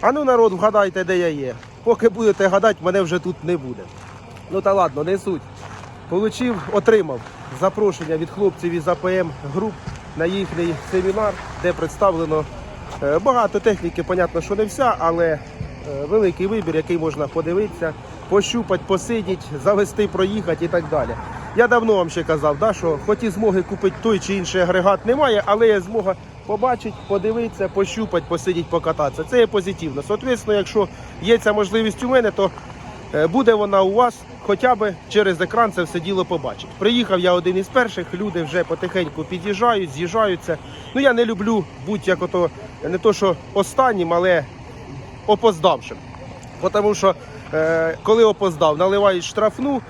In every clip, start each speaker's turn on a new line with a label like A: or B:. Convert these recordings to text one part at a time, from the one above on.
A: А ну народ, вгадайте, де я є. Поки будете гадати, мене вже тут не буде. Ну та ладно, не суть. Получив, отримав запрошення від хлопців із АПМ груп на їхній семінар, де представлено е, багато техніки, понятно, що не вся, але е, великий вибір, який можна подивитися, пощупати, посидіти, завести, проїхати і так далі. Я давно вам ще казав, да, що хоч і змоги купити той чи інший агрегат немає, але є змога побачити, подивитися, пощупати, посидіти, покататися. Це є позитивно. Соответственно, якщо є ця можливість у мене, то Е, буде вона у вас хоча б через екран це все діло побачить. Приїхав я один із перших, люди вже потихеньку під'їжджають, з'їжджаються. Ну я не люблю будь-як ото не то, що останнім, але опоздавшим. Тому що е, коли опоздав, наливають штрафну.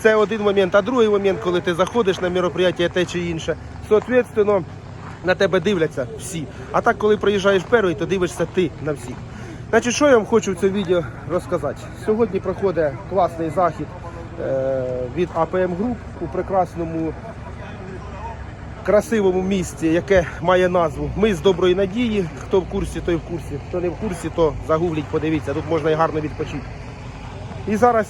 A: Це один момент, а другий момент, коли ти заходиш на мероприятие те чи інше, соответственно, на тебе дивляться всі. А так, коли приїжджаєш перший, то дивишся ти на всіх. Значить, що я вам хочу в цьому відео розказати? Сьогодні проходить класний захід е, від АПМ Груп у прекрасному красивому місці, яке має назву Ми з доброї надії. Хто в курсі, той в курсі. Хто не в курсі, то загугліть, подивіться. Тут можна і гарно відпочити. І зараз,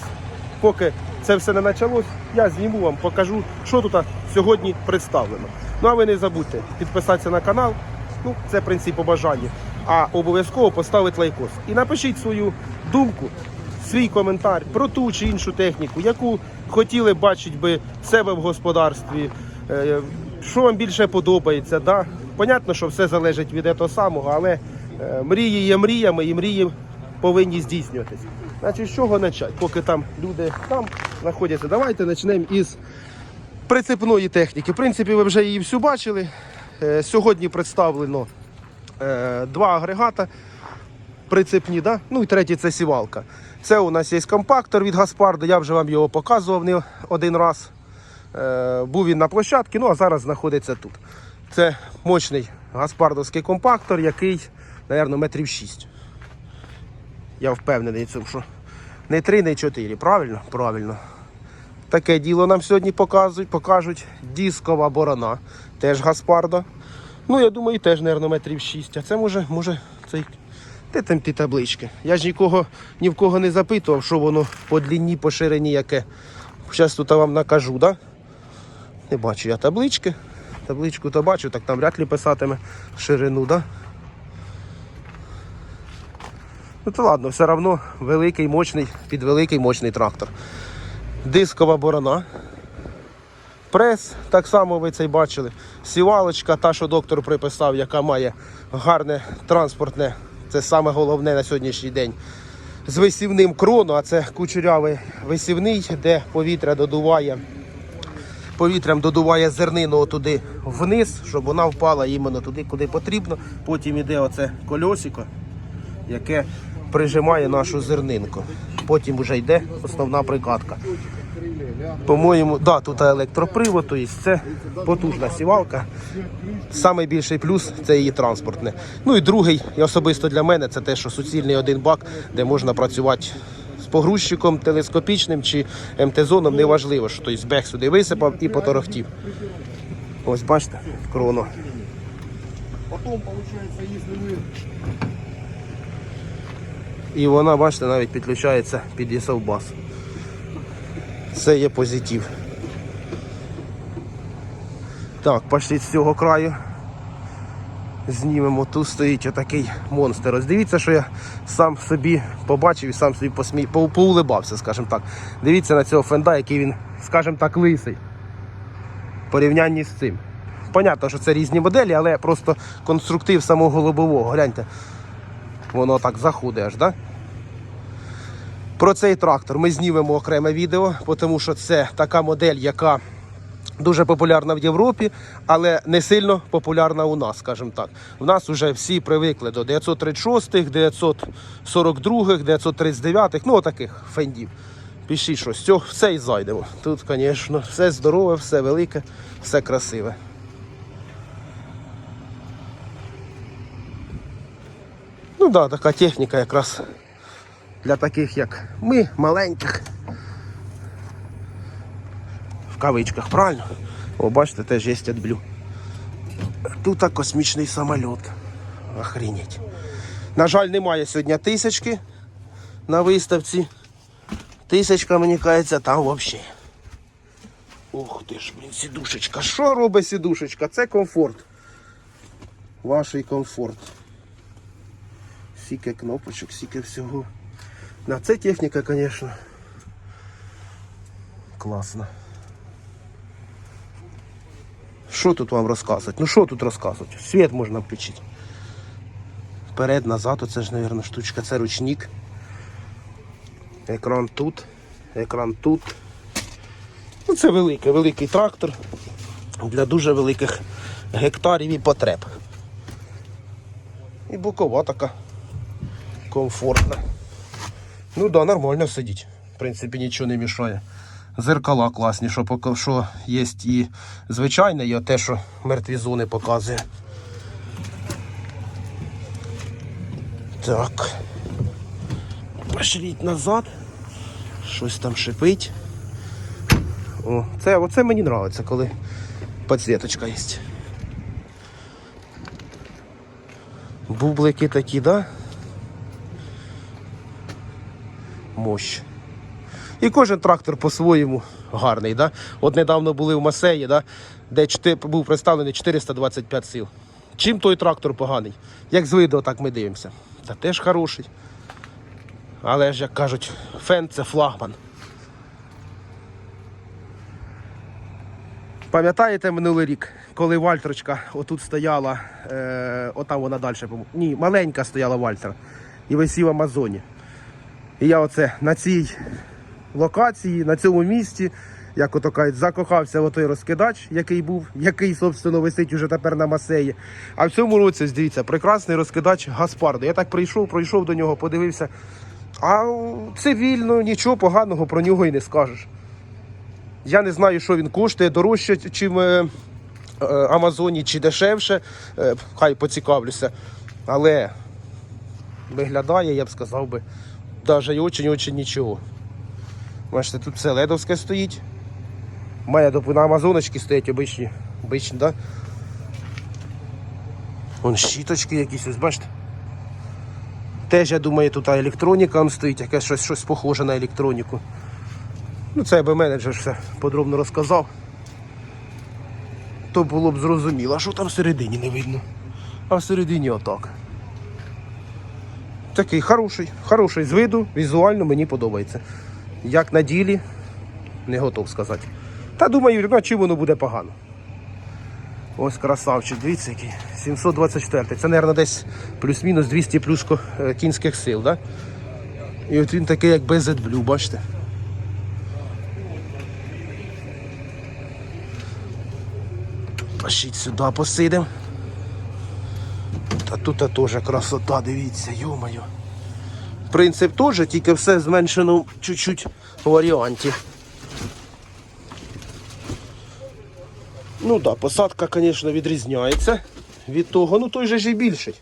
A: поки це все не почалось, я зніму вам, покажу, що тут сьогодні представлено. Ну а ви не забудьте підписатися на канал. Ну, це в принципі по бажанню. А обов'язково поставити лайкос. І напишіть свою думку, свій коментар про ту чи іншу техніку, яку хотіли бачити би себе в господарстві. Е, Що вам більше подобається. Да? Понятно, що все залежить від того самого, але е, мрії є мріями і мрії повинні здійснюватися. Значить, з чого почати? Поки там люди там знаходяться, давайте почнемо із прицепної техніки. В принципі, ви вже її всю бачили. Е, Сьогодні представлено е, два агрегата прицепні, да? ну і третій це сівалка. Це у нас є компактор від Гаспарда, я вже вам його показував не один раз. Е, Був він на площадці, ну а зараз знаходиться тут. Це мощний гаспардовський компактор, який, мабуть, метрів 6. Я впевнений, що не 3, не 4, правильно? Правильно. Таке діло нам сьогодні показують, покажуть. Дискова борона, теж Гаспарда. Ну, я думаю, теж, мабуть, метрів 6. А це може, може, цей. Де там ті таблички? Я ж нікого ні в кого не запитував, що воно по длині, по ширині яке. Зараз тут вам накажу, да? Не бачу я таблички. Табличку то бачу, так там вряд ли писатиме ширину, да? Ну то ладно, все одно великий, мощний, під великий мощний трактор. Дискова борона. Прес, так само ви цей бачили. Сівалочка, та, що доктор приписав, яка має гарне транспортне, це саме головне на сьогоднішній день. З висівним крону, а це кучерявий висівний, де повітря додуває, повітрям додуває зернину туди вниз, щоб вона впала іменно туди, куди потрібно. Потім іде оце кольосико, яке прижимає нашу зернинку. Потім вже йде основна прикатка. По-моєму, да, тут електропривод, тобто це потужна сівалка. Самий більший плюс це її транспортне. Ну і другий, і особисто для мене, це те, що суцільний один бак, де можна працювати з погрузчиком телескопічним чи МТ-зоном, неважливо, що тобто бег сюди висипав і поторохтів. Ось бачите, кроно.
B: Получается, если вы
A: І вона, бачите, навіть підключається під ЄСОВБАС. Це є позитив. Так, пошли з цього краю. Знімемо. Тут стоїть отакий монстр. Ось дивіться, що я сам собі побачив і сам собі посмій, поулибався, скажімо так. Дивіться на цього фенда, який він, скажімо так, лисий. Порівнянні з цим. Понятно, що це різні моделі, але просто конструктив самого лобового. Гляньте. Воно так заходить аж, да? Про цей трактор ми знімемо окреме відео, тому що це така модель, яка дуже популярна в Європі, але не сильно популярна у нас, скажімо так. У нас вже всі привикли до 936, 942, 939, ну отаких фендів. Пишіть щось, цього все і зайдемо. Тут, звісно, все здорове, все велике, все красиве. Ну так, да, така техніка якраз для таких, як ми, маленьких. В кавичках, правильно? О, бачите, теж є AdBlue. Тут космічний самоліт. Охренеть. На жаль, немає сьогодні тисячки на виставці. Тисячка, мені кажеться, там взагалі. Ух ти ж, блін, сідушечка. Що робить сідушечка? Це комфорт. Ваш комфорт. Сіке кнопочок, сіке всього. На це техніка, звісно. Класна. Що тут вам розказувати? Ну що тут розказувати? Світ можна включити. Вперед, назад, оце ж, мабуть, штучка. Це ручник. Екран тут, екран тут. Ну, це великий, великий трактор для дуже великих гектарів і потреб. І бокова така комфортна. Ну да, нормально сидіть. В принципі, нічого не мішає. Зеркала класні, що, поки що є і звичайне, і те, що мертві зони показує. Так. Пошліть назад. Щось там шипить. О, це, оце мені подобається, коли підсвіточка є. Бублики такі, да? Мощ. І кожен трактор по-своєму гарний. Да? От недавно були в Масеї, да? де був представлений 425 сил. Чим той трактор поганий? Як з виду, так ми дивимося. Та теж хороший. Але ж, як кажуть, фен це флагман. Пам'ятаєте минулий рік, коли Вальтерочка отут стояла, е, отам вона далі, ні, маленька стояла Вальтер, і висів в Амазоні. І я оце на цій локації, на цьому місці, як ото кажуть, закохався в той розкидач, який був, який, собственно, висить уже тепер на масеї. А в цьому році, дивіться, прекрасний розкидач Гаспардо. Я так прийшов, пройшов до нього, подивився. А цивільно, нічого поганого про нього і не скажеш. Я не знаю, що він коштує дорожче, чим е, е, Амазоні, чи дешевше. Е, хай поцікавлюся. Але виглядає, я б сказав би, навіть і очень-очень нічого. Бачите, тут все ледовське стоїть. Має доп- на Амазоночки стоять обичні, обичні, да? Вон щіточки якісь, ось бачите. Теж, я думаю, тут електроніка он стоїть, якесь щось, щось похоже на електроніку. Ну, це аби менеджер все подробно розказав. То було б зрозуміло, а що там всередині не видно. А всередині отак. Такий хороший, хороший з виду, візуально мені подобається. Як на ділі, не готов сказати. Та думаю, ну, чим воно буде погано. Ось красавчик, дивіться який. 724. Це, мабуть, десь плюс-мінус 200 плюс е, кінських сил, да? І от він такий, як BZ-Blue, бачите? Пошіть сюди, посидим. Та тут теж красота, дивіться, йомаю. Принцип теж, тільки все зменшено чуть-чуть в варіанті. Ну так, да, посадка, звісно, відрізняється від того. Ну той же ж і більший.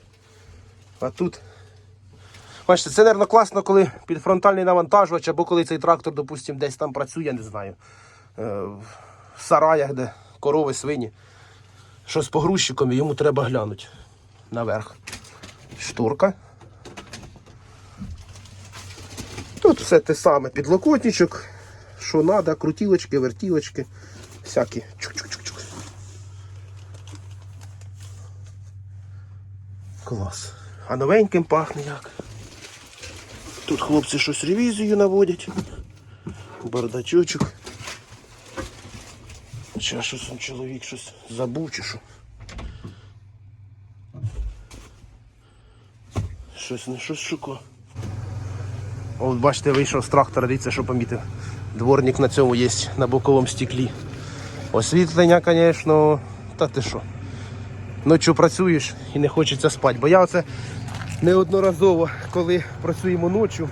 A: А тут. Бачите, це, мабуть, класно, коли підфронтальний навантажувач, або коли цей трактор, допустимо, десь там працює, я не знаю. е, В сараях, де корови, свині. Що з погрузчиком, і йому треба глянути наверх. Шторка. Тут все те саме, підлокотничок, що треба, крутілочки, вертілочки, всякі. Чук-чук-чук-чук. Клас. А новеньким пахне як. Тут хлопці щось ревізію наводять. Бардачочок. Чи щось чоловік щось забув чи що. Щось не щось шукав. От бачите, вийшов з трактора, дивіться, що помітив. Дворник на цьому є на боковому стеклі. Освітлення, звісно, та ти що. Ночі працюєш і не хочеться спати. Бо я оце неодноразово, коли працюємо ночі,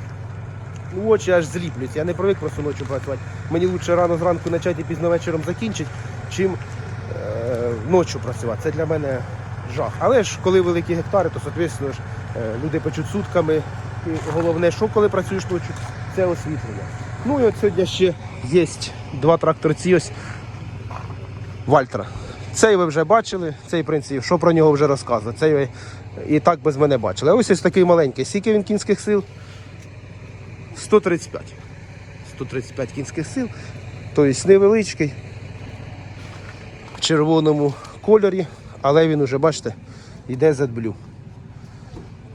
A: ну, очі аж зліплюються. Я не привик просто ночі працювати. Мені краще рано зранку почати і пізно вечором закінчити, чим е, ночі працювати. Це для мене жах. Але ж коли великі гектари, то соответственно, ж, люди печуть сутками. І головне, що коли працюєш ночі, це освітлення. Ну і от сьогодні ще є два тракторці. Ось Вальтера. Цей ви вже бачили, цей в принципі, що про нього вже розказувати. Цей ви і так без мене бачили. Ось ось такий маленький. Скільки він кінських сил? 135. 135 кінських сил. Тобто невеличкий. В червоному кольорі, але він уже, бачите, йде Z-Blue.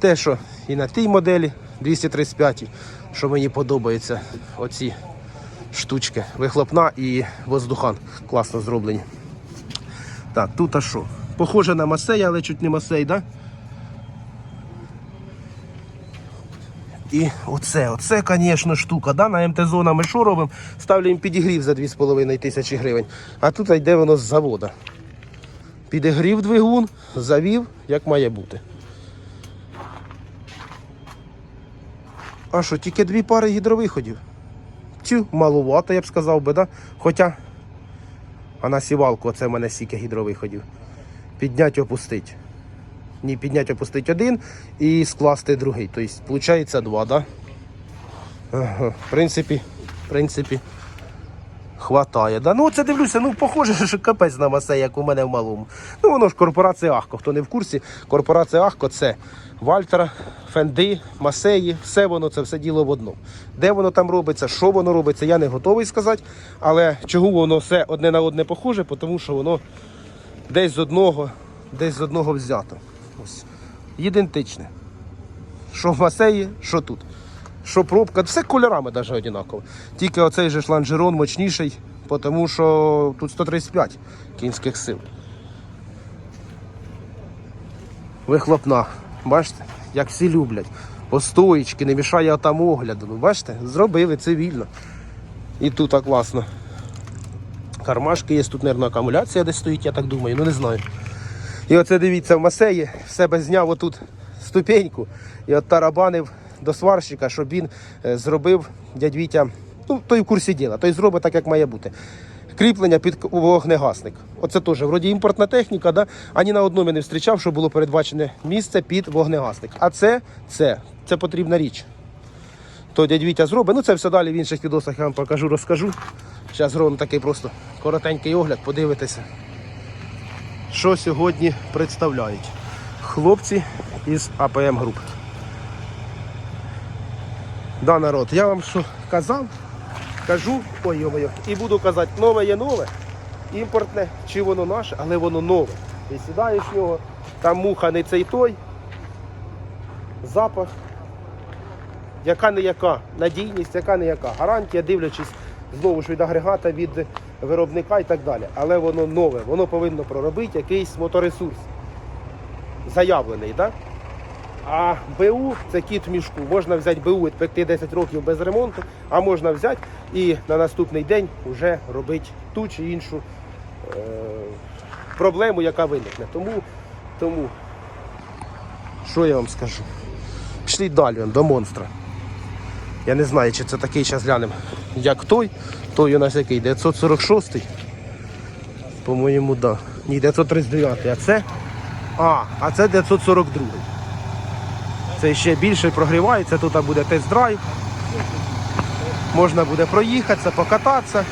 A: Те, що і на тій моделі 235, що мені подобається, оці штучки. Вихлопна і воздухан класно зроблені. Так, тут а що? Похоже на масей, але чуть не масей, да? І оце, оце, звісно, штука. Да? На МТ-зона ми що робимо? Ставлю підігрів за 2,5 тисячі гривень. А тут йде воно з завода. Підігрів двигун, завів, як має бути. А що, тільки дві пари гідровиходів? Цю малувато, я б сказав би, да? Хоча, а на сівалку оце в мене стільки гідровиходів. Піднять, опустить. Ні, піднять, опустить один і скласти другий. Тобто, виходить два, да? Ага. В принципі, в принципі, хватає. Да? Ну, це дивлюся, ну, похоже, що капець на масе, як у мене в малому. Ну, воно ж корпорація Ахко. Хто не в курсі, корпорація Ахко це Вальтера, Фенди, Масеї, все воно, це все діло в одному. Де воно там робиться, що воно робиться, я не готовий сказати. Але чого воно все одне на одне похоже, тому що воно десь з одного, десь з одного взято. Ось. Ідентичне. Що в Масеї, що тут. Що пробка, все кольорами навіть однаково. Тільки оцей же ж ланжерон мощніший, тому що тут 135 кінських сил. Вихлопна. Бачите, як всі люблять. Постоїчки, не мішає там огляду. Ну, бачите, зробили цивільно. І тут так класно. Кармашки є, тут, мабуть, акумуляція десь стоїть, я так думаю, ну не знаю. І оце дивіться, в Масеї в себе зняв отут ступеньку і от тарабанив до сварщика, щоб він е, зробив дядь Вітя, ну той в курсі діла, той зробить так, як має бути. Кріплення під вогнегасник. Оце теж вроді імпортна техніка, да? ані на одному я не зустрічав, що було передбачене місце під вогнегасник. А це, це, це потрібна річ. То дядь Вітя зробить. Ну це все далі в інших відосах я вам покажу, розкажу. Зараз зробимо такий просто коротенький огляд, подивитися що сьогодні представляють хлопці із АПМ груп. Да, народ, я вам що казав, кажу, ой йо і буду казати, нове є нове, імпортне, чи воно наше, але воно нове. Ти сідаєш в нього, там муха не цей той, запах, яка не яка, надійність, яка не яка, гарантія, дивлячись знову ж від агрегата, від виробника і так далі. Але воно нове, воно повинно проробити якийсь моторесурс. Заявлений, так? А БУ це кіт в мішку. Можна взяти БУ і пекти 10 років без ремонту, а можна взяти і на наступний день вже робити ту чи іншу е- проблему, яка виникне. Тому, тому, що я вам скажу? Пішли далі до монстра. Я не знаю, чи це такий зараз глянемо, як той. Той у нас який? 946. По-моєму, да. Ні, 939. А це? А, а це 942. Це ще більше прогрівається, тут буде тест-драйв. Можна буде проїхатися, покататися.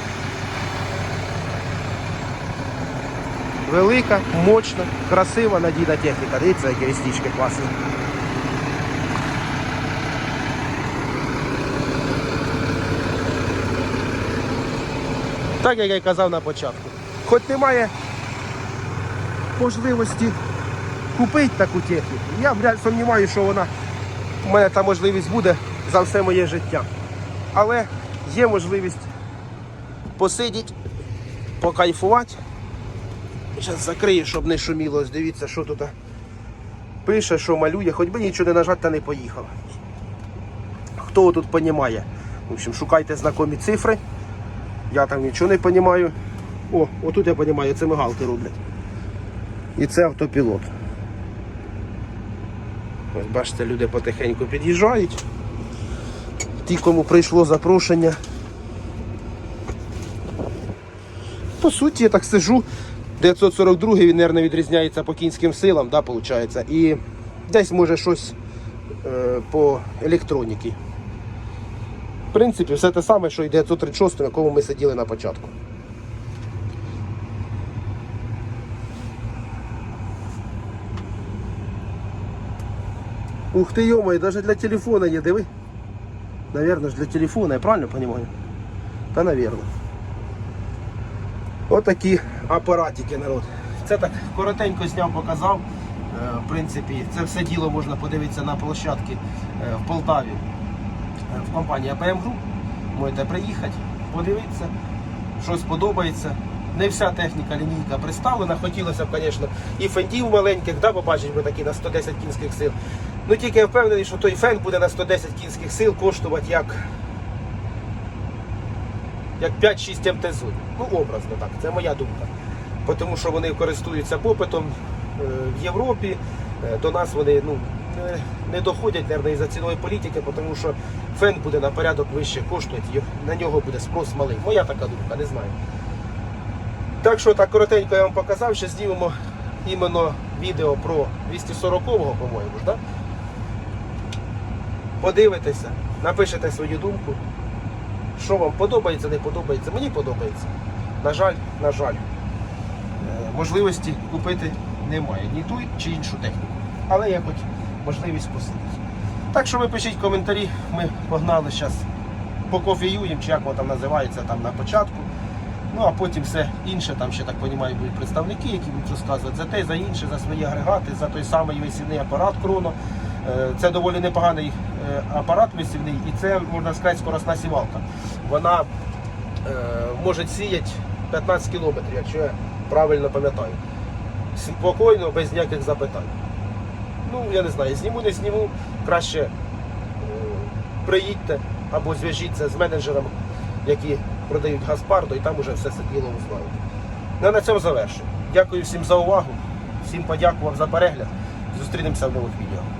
A: Велика, мощна, красива, надійна техніка. Дивіться, які ріснички класні. Так як я казав на початку. Хоч немає можливості купити таку техніку, я сумніваюся, що вона у мене та можливість буде за все моє життя. Але є можливість посидіти, покайфувати. Зараз закрию, щоб не шуміло. Дивіться, що тут пише, що малює, хоч би нічого не нажати, та не поїхав. Хто тут розуміє? В общем, шукайте знакомі цифри. Я там нічого не розумію. О, отут я розумію, це мигалки роблять. І це автопілот. Ось бачите, люди потихеньку під'їжджають. Ті, кому прийшло запрошення. По суті, я так сижу. 942 він, мабуть, відрізняється по кінським силам, да, виходить. І десь може щось е, по електроніки. В принципі, все те саме, що і 936, на якому ми сиділи на початку. Ух ти, йомай, навіть для телефона є, диви. Наверно ж для телефона, я правильно розумію? Та навірно. Отакі апаратики, народ. Це так коротенько зняв, показав. Е, В принципі, це все діло можна подивитися на площадки е, в Полтаві е, в компанії APM Group. Можете приїхати, подивитися, щось подобається. Не вся техніка лінійка представлена. Хотілося б, звісно, і фендів маленьких, да, побачити би такі на 110 кінських сил. Ну тільки я впевнений, що той фен буде на 110 кінських сил коштувати як як 5-6 МТЗ. Ну, образно так, це моя думка. Тому що вони користуються попитом е, в Європі. Е, До нас вони ну, не- доходять, мабуть, із-за цінової політики, тому що фен буде на порядок вище коштувати, на нього буде спрос малий. Моя така думка, не знаю. Так що так коротенько я вам показав, ще знімемо іменно відео про 240-го, по-моєму ж, да? Подивитеся, напишете свою думку. Що вам подобається, не подобається. Мені подобається. На жаль, на жаль, е, можливості купити немає. Ні ту чи іншу техніку. Але є хоч можливість посидіти. Так що ви пишіть коментарі, ми погнали зараз покофіюємо, чи як воно там називається там на початку. Ну а потім все інше, там ще так розумію, будуть представники, які будуть розказувати за те, за інше, за свої агрегати, за той самий висівний апарат Кроно. Е, Це доволі непоганий е, апарат висівний, і це можна сказати скоросна сівалка. Вона е, може сіяти 15 кілометрів, якщо я правильно пам'ятаю. Спокійно, без ніяких запитань. Ну, я не знаю, зніму, не зніму, краще приїдьте або зв'яжіться з менеджером, які продають Гаспардо, і там уже все це діло узнаєте. Ну, на цьому завершую. Дякую всім за увагу, всім подякував за перегляд. Зустрінемося в нових відео.